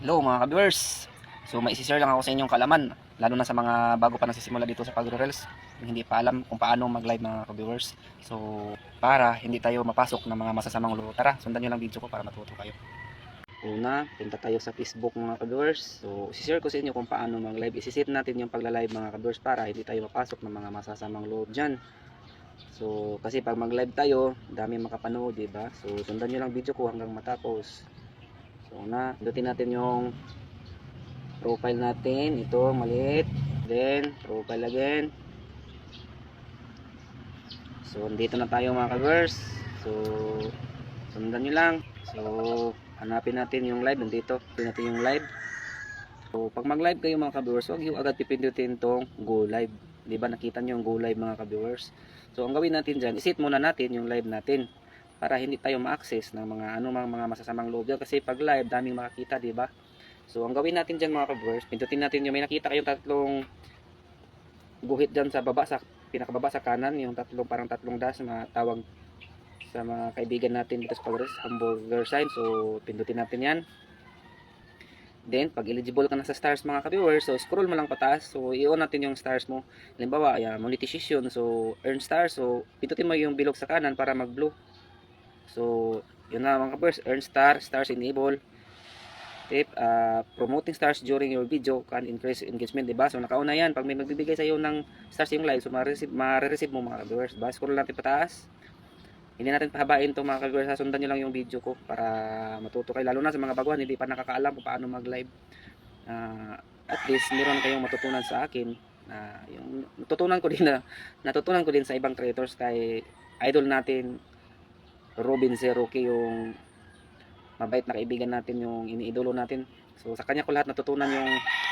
Hello mga ka-viewers. So may isi-share lang ako sa inyong kalaman, lalo na sa mga bago pa nagsisimula dito sa pagre-reels, hindi pa alam kung paano mag-live mga ka-viewers. So para hindi tayo mapasok ng mga masasamang loob. Tara, sundan niyo lang video ko para matuto kayo. Una, punta tayo sa Facebook mga ka-viewers. So isi-share ko sa inyo kung paano mag-live. Isisit natin yung pagla-live mga ka-viewers para hindi tayo mapasok ng mga masasamang loob diyan. So kasi pag mag-live tayo, dami makapanood, 'di ba? So sundan niyo lang video ko hanggang matapos. So na, pindutin natin yung profile natin. Ito, maliit. Then, profile again. So, dito na tayo mga ka-viewers. So, sundan nyo lang. So, hanapin natin yung live. Nandito. Hanapin natin yung live. So, pag mag-live kayo mga ka-viewers, huwag yung agad pipindutin tong go live. Di ba nakita nyo yung go live mga ka-viewers? So, ang gawin natin dyan, isit muna natin yung live natin para hindi tayo ma-access ng mga mga, mga masasamang loob dyan. kasi pag live daming makakita di ba so ang gawin natin dyan mga ka-viewers pindutin natin yung may nakita kayong tatlong guhit dyan sa baba sa pinakababa sa kanan yung tatlong parang tatlong dash na tawag sa mga kaibigan natin dito sa pagres hamburger sign so pindutin natin yan Then, pag eligible ka na sa stars mga ka-viewers, so scroll mo lang pataas. So, i-on natin yung stars mo. Halimbawa, ayan, monetization. So, earn stars. So, pindutin mo yung bilog sa kanan para mag-blue. So, yun na mga kabers, earn star, stars enable. Tip, uh, promoting stars during your video can increase engagement, diba? So, nakauna yan. Pag may magbibigay sa iyo ng stars yung live, so ma-receive, ma-receive mo mga kabers. Diba? Scroll natin pataas. Hindi natin pahabain itong mga kabers. Sundan nyo lang yung video ko para matuto kayo. Lalo na sa mga baguhan, hindi pa nakakaalam kung paano mag-live. Uh, at least, meron kayong matutunan sa akin. na yung natutunan ko din na natutunan ko din sa ibang creators kay idol natin Robin Zeroki yung mabait na kaibigan natin yung iniidolo natin. So sa kanya ko lahat natutunan yung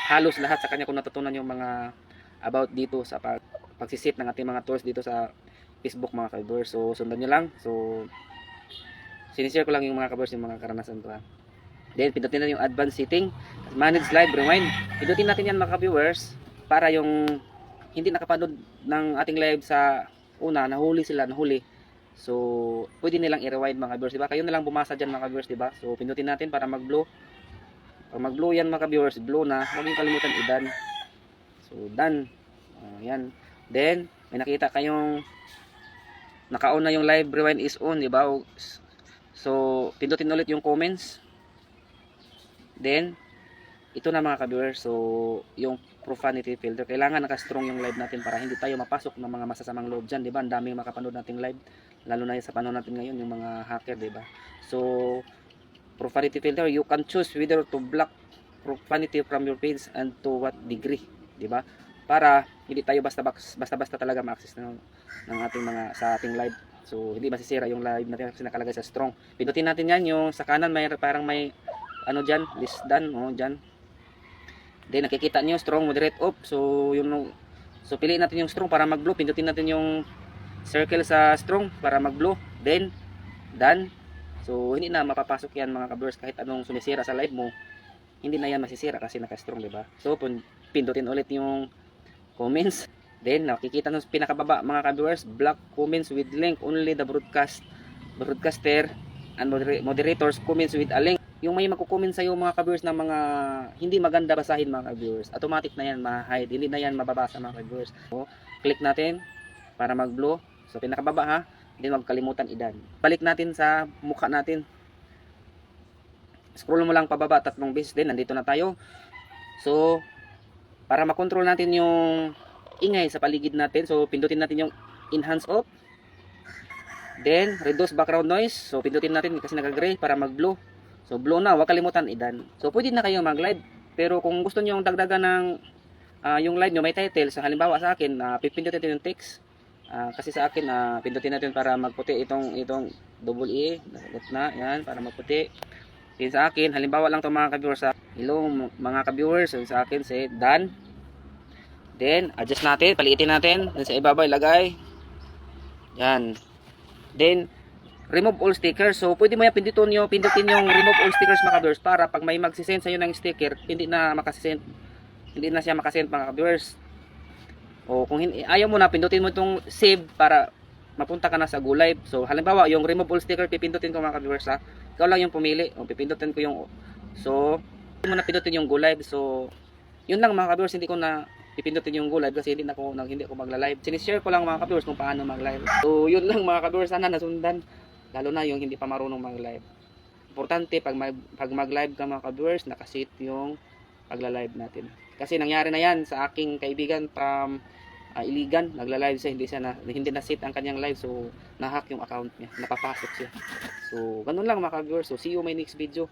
halos lahat sa kanya ko natutunan yung mga about dito sa pag, pagsisit ng ating mga tours dito sa Facebook mga kabers so sundan nyo lang. So sinishare ko lang yung mga kabers yung mga karanasan ko ha. Then pindutin natin yung advanced setting manage live rewind. Pindutin natin yan mga viewers para yung hindi nakapanood ng ating live sa una nahuli sila nahuli So, pwede nilang i-rewind mga viewers, di ba? Kayo na lang bumasa dyan mga viewers, di ba? So, pindutin natin para mag-blow. Pag mag-blow yan mga viewers, blow na. Huwag niyo kalimutan i-done. So, done. Uh, yan. Then, may nakita kayong naka-on na yung live rewind is on, di ba? So, pindutin ulit yung comments. Then, ito na mga ka-viewers. So, yung profanity filter. Kailangan naka-strong yung live natin para hindi tayo mapasok ng mga masasamang loob dyan, di ba? Ang daming makapanood nating live lalo na sa panahon natin ngayon yung mga hacker di ba? So profanity filter you can choose whether to block profanity from your page and to what degree di ba? Para hindi tayo basta basta basta talaga ma-access ng, ng ating mga sa ating live. So hindi masisira yung live natin kasi nakalagay sa strong. Pindutin natin yan yung sa kanan may parang may ano dyan list done oh dyan. Then nakikita niyo strong moderate off. So yung so piliin natin yung strong para mag blue pindutin natin yung circle sa strong para mag-blow. Then, done. So, hindi na mapapasok yan mga kabers kahit anong sumisira sa live mo. Hindi na yan masisira kasi naka-strong, di ba? So, pindutin ulit yung comments. Then, nakikita sa pinakababa mga kabers, block comments with link. Only the broadcast, broadcaster and moder moderators comments with a link. Yung may magko-comment sa iyo mga kabers na mga hindi maganda basahin mga kabers, automatic na yan ma-hide. Hindi na yan mababasa mga kabers. So, click natin para mag-blow. So pinakababa ha, hindi magkalimutan idan. Balik natin sa mukha natin. Scroll mo lang pababa tatlong beses din, nandito na tayo. So para makontrol natin yung ingay sa paligid natin, so pindutin natin yung enhance off. Then reduce background noise. So pindutin natin kasi nag-gray para mag-blow. So blow na, huwag kalimutan idan. So pwede na kayo mag-live. Pero kung gusto niyo dagdagan ng uh, yung live nyo may title, so halimbawa sa akin, uh, pipindutin natin yung text Uh, kasi sa akin, uh, pindutin natin para magputi itong itong double E. Na, yan, para magputi. Then sa akin, halimbawa lang itong mga ka-viewers sa hello mga ka-viewers. Sa akin, say done. Then, adjust natin, paliitin natin. Then sa ibaba, ilagay. Yan. Then, remove all stickers. So, pwede mo yan pindutin yung, pindutin yung remove all stickers mga ka-viewers para pag may magsisend sa'yo ng sticker, hindi na makasisend. Hindi na siya makasend mga ka-viewers. O kung hindi, ayaw mo na, pindutin mo itong save para mapunta ka na sa Live. So, halimbawa, yung remove all sticker, pipindutin ko mga ka-viewers ha. Ikaw lang yung pumili. O, pipindutin ko yung, so, Hindi mo na pindutin yung live. So, yun lang mga ka-viewers, hindi ko na pipindutin yung go live kasi hindi na ako, hindi ako magla-live. Sinishare ko lang mga ka-viewers kung paano mag-live. So, yun lang mga ka-viewers, sana nasundan. Lalo na yung hindi pa marunong mag-live. Importante, pag, mag, pag mag-live ka mga ka-viewers, nakasit yung pagla-live natin. Kasi nangyari na yan sa aking kaibigan from uh, Iligan, nagla-live siya, hindi siya na, hindi na sit ang kanyang live, so nahack yung account niya, napapasok siya. So, ganun lang mga ka-viewers. So, see you my next video.